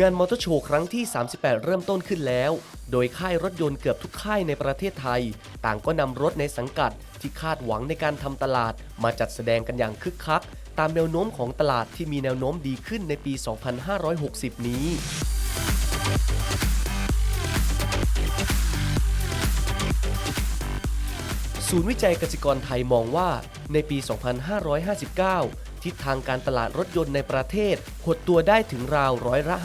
งานมอเตอร์โชว์ครั้งที่ 38 เริ่มต้นขึ้นแล้ว โดยค่ายรถยนต์เกือบทุกค่ายในประเทศไทย ต่างก็นำรถในสังกัดที่คาดหวังในการทำตลาด มาจัดแสดงกันอย่างคึกคัก ตามแนวโน้มของตลาดที่มีแนวโน้มดีขึ้นในปี 2560 นี้ศูนย์วิจัยกสิกรไทยมองว่าในปี 2559 ทิศทางการตลาดรถยนต์ในประเทศ หดตัวได้ถึงราวร้อยละ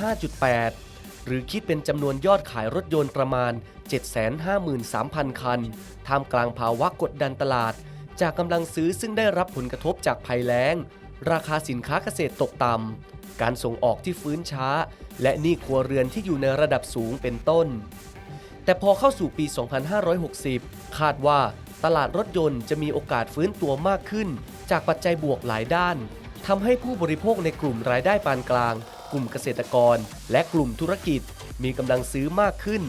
5.8 หรือคิดเป็นจำนวนยอดขายรถยนต์ประมาณ 753,000 คัน ท่ามกลางภาวะกดดันตลาด จากกำลังซื้อซึ่งได้รับผลกระทบจากภัยแล้ง ราคาสินค้าเกษตรตกต่ำ การส่งออกที่ฟื้นช้า และหนี้ครัวเรือนที่อยู่ในระดับสูงเป็นต้น แต่พอเข้าสู่ปี 2560 คาดว่า ตลาดรถยนต์จะมีโอกาสฟื้นตัวมากขึ้น จากปัจจัยบวกหลายด้านทำให้ผู้บริโภคในกลุ่มรายได้ปานกลาง กลุ่มเกษตรกร และกลุ่มธุรกิจ มีกำลังซื้อมากขึ้น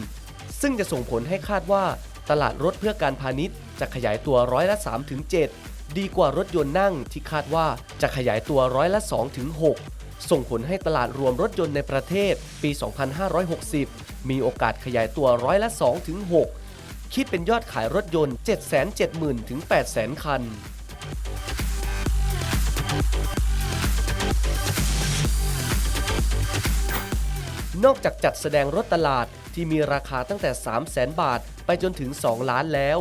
ซึ่งจะส่งผลให้คาดว่า ตลาดรถเพื่อการพาณิชย์ จะขยายตัวร้อยละ3ถึง7ดีกว่ารถยนต์นั่งที่คาดว่าจะขยายตัวร้อยละ2ถึง6ส่งผลให้ตลาดรวมรถยนต์ในประเทศปี 2560 มีโอกาสขยายตัวร้อยละ2ถึง6 คิดเป็นยอดขายรถยนต์ 770,000 ถึง 800,000 คัน นอกจากจัดแสดงรถตลาดที่มีราคาตั้งแต่ 3 0 0แสนบาท ไปจนถึง 2 ล้านแล้ว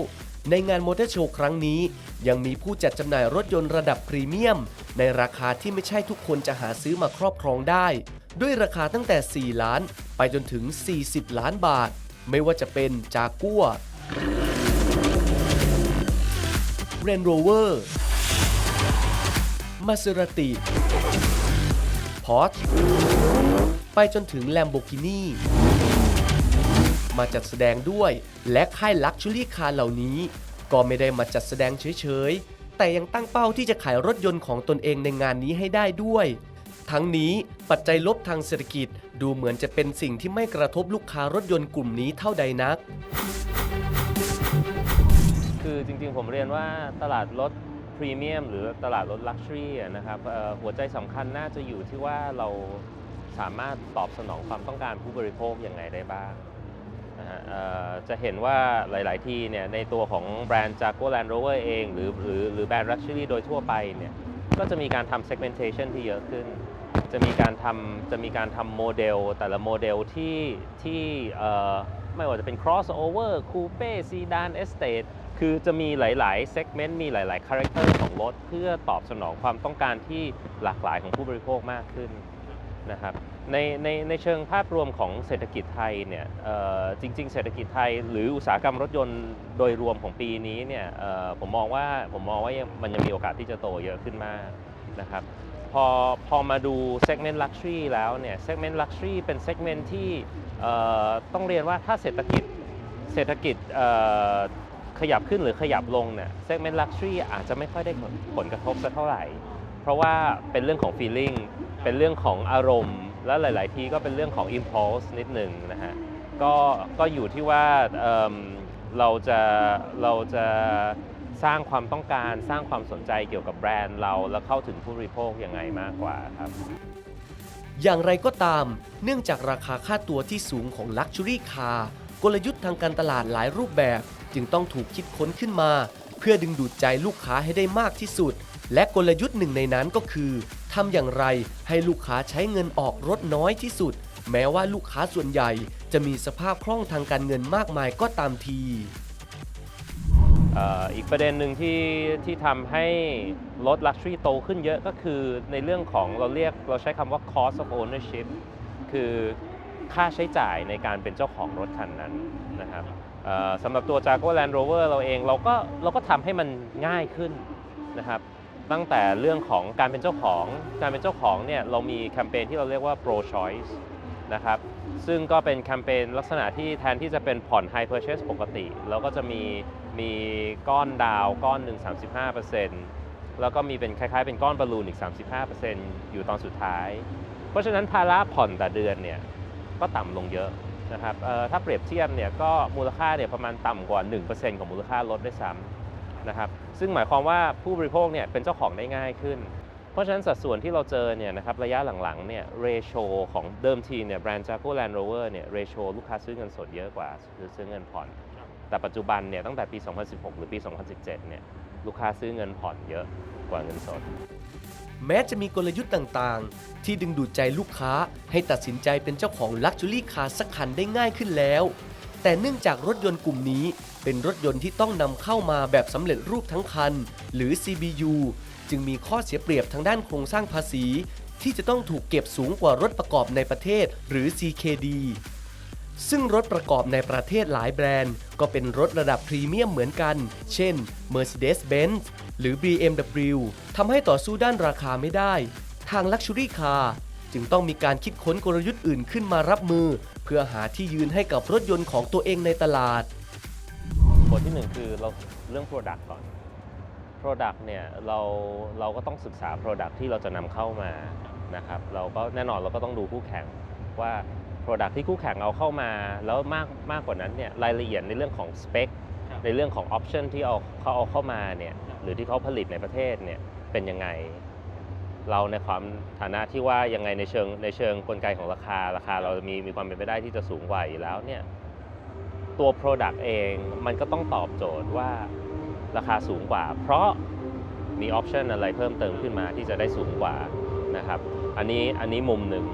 ในงานมอเตอร์โชว์ครั้งนี้ ยังมีผู้จัดจำหน่ายรถยนต์ระดับพรีเมียม ในราคาที่ไม่ใช่ทุกคนจะหาซื้อมาครอบครองได้ ด้วยราคาตั้งแต่ 4 ล้าน ไปจนถึง 40 ล้านบาท ไม่ว่าจะเป็นจากัว เรนโรเวอร์มาเซราติพอร์ชไปจนถึง Lamborghini มาจัดแสดงด้วย และค่ายลักชัวรี่คาร์เหล่านี้ ก็ไม่ได้มาจัดแสดงเฉยๆ แต่ยังตั้งเป้าที่จะขายรถยนต์ของตนเองในงานนี้ให้ได้ด้วย ทั้งนี้ปัจจัยลบทางเศรษฐกิจดูเหมือนจะเป็นสิ่งที่ไม่กระทบลูกค้ารถยนต์กลุ่มนี้เท่าใดนัก คือจริงๆผมเรียนว่าตลาดรถพรีเมียมหรือตลาดรถลักชัวรี่นะครับหัวใจสำคัญน่าจะอยู่ที่ว่าเราสามารถตอบสนองความต้องการผู้บริโภคอยังไงได้บ้างนะฮะจะเห็นว่าหลาย ๆ ที่เนี่ยในตัวของแบรนด์ Jaguar Land Rover เองหรือหรือหรือแบรนด์ Luxury โดยทั่วไปเนี่ยก็จะมีการทำ segmentation ที่เยอะขึ้น จะมีการทำจะมีการทำโมเดล แต่ละโมเดลที่ที่ไม่ว่าจะเป็น crossover coupe sedan estate คือจะมีหลายๆ segment มีหลายๆ character ของรถ เพื่อตอบสนองความต้องการที่หลากหลายของผู้บริโภคมากขึ้นนะครับในในในเชิงภาพรวมของเศรษฐกิจไทยเนี่ยจริง ๆ เศรษฐกิจไทย หรืออุตสาหกรรมรถยนต์โดยรวมของปีนี้เนี่ยผมมองว่าผมมองว่ามันยังมีโอกาสที่จะโตเยอะขึ้นมากนะครับพอพอมาดู segment luxury แล้วเนี่ย segment luxury เป็น segment ที่ต้องเรียนว่าถ้าเศรษฐกิจเศรษฐกิจ ขยับขึ้นหรือขยับลงเนี่ย segment luxury อาจจะไม่ค่อยได้ผลผลกระทบสักเท่าไหร่ เพราะว่าเป็นเรื่องของ feeling เป็นเรื่องของอารมณ์ และหลาย ๆ ทีก็เป็นเรื่องของ impulse นิดหนึ่งนะฮะก็ก็อยู่ที่ว่าเเราจะเราจะสร้างความต้องการสร้างความสนใจเกี่ยวกับแบรนด์เรา แล้วเข้าถึงผู้บริโภคยังไงมากกว่าครับ อย่างไรก็ตาม เนื่องจากราคาค่าตัวที่สูงของ Luxury Car กลยุทธ์ทางการตลาดหลายรูปแบบ จึงต้องถูกคิดค้นขึ้นมา เพื่อดึงดูดใจลูกค้าให้ได้มากที่สุด และกลยุทธ์หนึ่งในนั้นก็คือทำอย่างไรให้ลูกค้าใช้เงินออกรถน้อยที่สุด แม้ว่าลูกค้าส่วนใหญ่ จะมีสภาพคล่องทางการเงินมากมายก็ตามทีอีกประเด็นหนึ่งที่ที่ทำให้รถ Luxury โตขึ้นเยอะก็คือในเรื่องของเราเรียกเราใช้คำว่า cost of ownership คือค่าใช้จ่ายในการเป็นเจ้าของรถคันนั้นนะครับ สำหรับตัว Jaguar Land Rover เราเองเราก็เราก็ทำให้มันง่ายขึ้นนะครับตั้งแต่เรื่องของการเป็นเจ้าของ การเป็นเจ้าของเนี่ยเรามีแคมเปญที่เราเรียกว่า Pro Choice นะครับซึ่งก็เป็นแคมเปญลักษณะที่แทนที่จะเป็นผ่อน High Purchase ปกติ เราก็จะมีมีก้อนดาวก้อนหนึ่ง35%แล้วก็มีเป็นคล้ายๆ เป็นก้อนบอลลูนอีก 35%อยู่ตอนสุดท้าย เพราะฉะนั้นภาระผ่อนแต่เดือนเนี่ยก็ต่ำลงเยอะ นะครับถ้าเปรียบเทียบเนี่ยก็มูลค่าเนี่ยประมาณต่ำกว่า 1%ของมูลค่ารถด้วยซ้ำนะครับซึ่งหมายความว่าผู้บริโภคเนี่ยเป็นเจ้าของได้ง่ายขึ้น เพราะฉะนั้นสัดส่วนที่เราเจอเนี่ยนะครับระยะหลังๆเนี่ยเรโชของเดิมทีเนี่ยแบรนด์จาก o Land Rover เนี่ยเรโชลูกค้าซื้อเงินสดเยอะกว่าซื้อซื้อเงินผ่อน แต่ปัจจุบันเนี่ยตั้งแต่ปี 2016 หรือปี 2017 เนี่ยลูกค้าซื้อเงินผ่อนเยอะกว่าเงินสด แม้จะมีกลยุทธ์ต่างๆ ที่ดึงดูดใจลูกค้าให้ตัดสินใจเป็นเจ้าของลักชัวรี่คาร์สักคันได้ง่ายขึ้นแล้ว แต่เนื่องจากรถยนต์กลุ่มนี้ เป็นรถยนต์ที่ต้องนำเข้ามาแบบสำเร็จรูปทั้งคัน หรือ CBU จึงมีข้อเสียเปรียบทางด้านโครงสร้างภาษี ที่จะต้องถูกเก็บสูงกว่ารถประกอบในประเทศหรือ CKD ซึ่งรถประกอบในประเทศหลายแบรนด์ ก็เป็นรถระดับพรีเมียมเหมือนกัน เช่น Mercedes-Benz หรือ BMW ทำให้ต่อสู้ด้านราคาไม่ได้ ทาง Luxury Car จึงต้องมีการคิดค้นกลยุทธ์อื่นขึ้นมารับมือ เพื่อหาที่ยืนให้กับรถยนต์ของตัวเองในตลาด บทที่หนึ่งคือเราเรื่อง Product ก่อน Product เนี่ยเราเราก็ต้องศึกษา Product ที่เราจะนำเข้ามานะครับ เราก็แน่นอนเราก็ต้องดูคู่แข่งว่า Product ที่คู่แข่งเอาเข้ามา แล้วมากมากกว่านั้นเนี่ยรายละเอียดในเรื่องของสเปคในเรื่องของ Option ที่เอาเขาเอาเข้ามาเนี่ยหรือที่เขาผลิตในประเทศเนี่ยเป็นยังไง เราในความฐานะที่ว่ายังไงในเชิงในเชิงกลไกของราคาราคาเรามีมีความเป็นไปได้ที่จะสูงกว่าอยู่แล้วเนี่ยตัว Product เองมันก็ต้องตอบโจทย์ว่าราคาสูงกว่า เพราะมีออปชันอะไรเพิ่มเติมขึ้นมาที่จะได้สูงกว่านะครับอันนี้อันนี้มุมหนึ่ง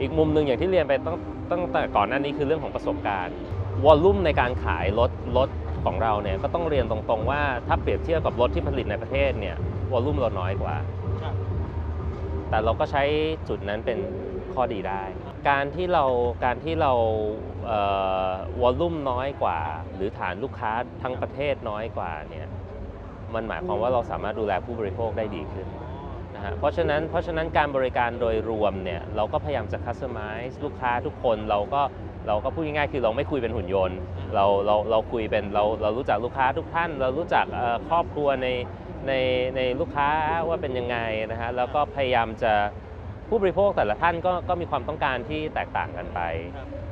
อีกมุมหนึ่งอย่างที่เรียนไปตั้งตั้งแต่ก่อนหน้านี้คือเรื่องของประสบการณ์วอลลุ่มในการขายรถรถของเราเนี่ยก็ต้องเรียนตรงๆว่าถ้าเปรียบเทียบกับรถที่ผลิตในประเทศเนี่ยวอลลุ่มเราน้อยกว่า แต่เราก็ใช้จุดนั้นเป็นข้อดีได้ การที่เราการที่เราวอลลุ่มน้อยกว่า หรือฐานลูกค้าทั้งประเทศน้อยกว่าเนี่ยมันหมายความว่าเราสามารถดูแลผู้บริโภคได้ดีขึ้น นะฮะเพราะฉะนั้นเพราะฉะนั้นการบริการโดยรวมเนี่ยเราก็พยายามจะคัสตอมไมซ์ลูกค้าทุกคนเราก็เราก็พูดง่ายๆคือเราไม่คุยเป็นหุ่นยนต์ เราเราเราคุยเป็นเราเรารู้จักลูกค้าทุกท่าน เรารู้จักครอบครัวในในในลูกค้าว่าเป็นยังไงนะฮะแล้วก็พยายามจะผู้บริโภคแต่ละท่านก็ก็มีความต้องการที่แตกต่างกันไป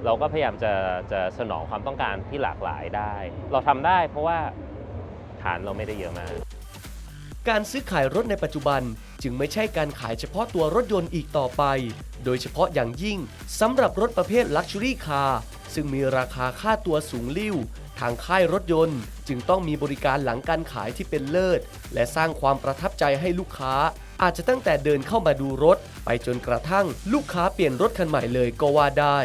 เราก็พยายามจะจะสนองความต้องการที่หลากหลายได้ เราทำได้เพราะว่าฐานเราไม่ได้เยอะมาก การซื้อขายรถในปัจจุบันจึงไม่ใช่การขายเฉพาะตัวรถยนต์อีกต่อไป โดยเฉพาะอย่างยิ่งสำหรับรถประเภท Luxury Car ซึ่งมีราคาค่าตัวสูงลิ่ว ทางค่ายรถยนต์ จึงต้องมีบริการหลังการขายที่เป็นเลิศ และสร้างความประทับใจให้ลูกค้า อาจจะตั้งแต่เดินเข้ามาดูรถ ไปจนกระทั่งลูกค้าเปลี่ยนรถคันใหม่เลยก็ว่าได้